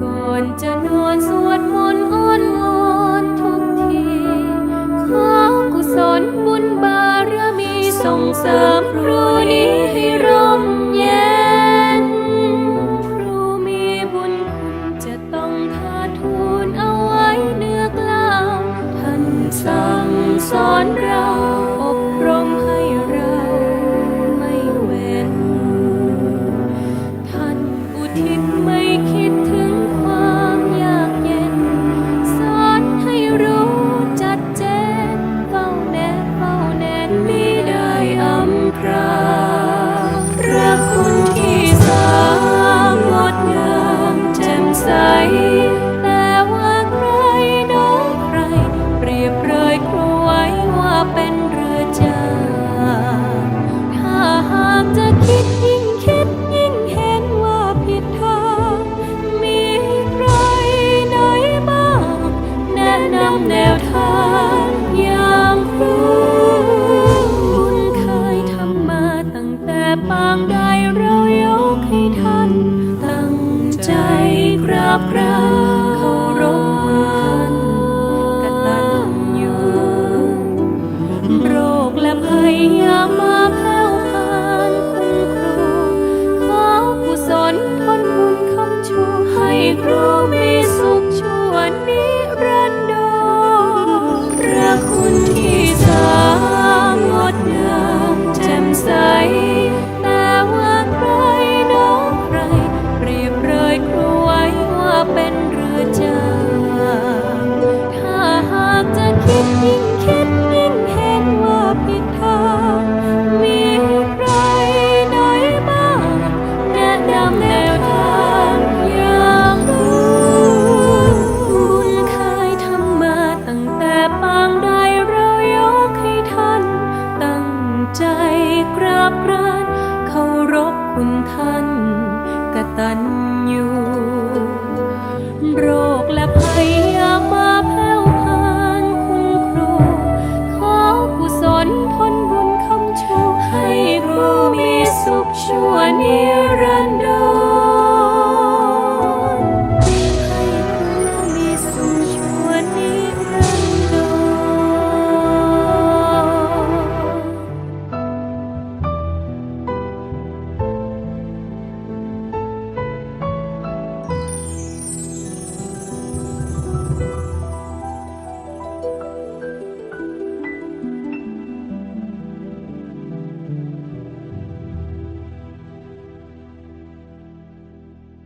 ก่อนจะนวน เรายกให้ท่านตั้งใจกราบกราบ คุณท่านกตัญญูโรคและภัยยามาแผ่วพานคุณครู ขอกุศลผนบุญคำชู ให้ครูมีสุขชั่วนิรันดร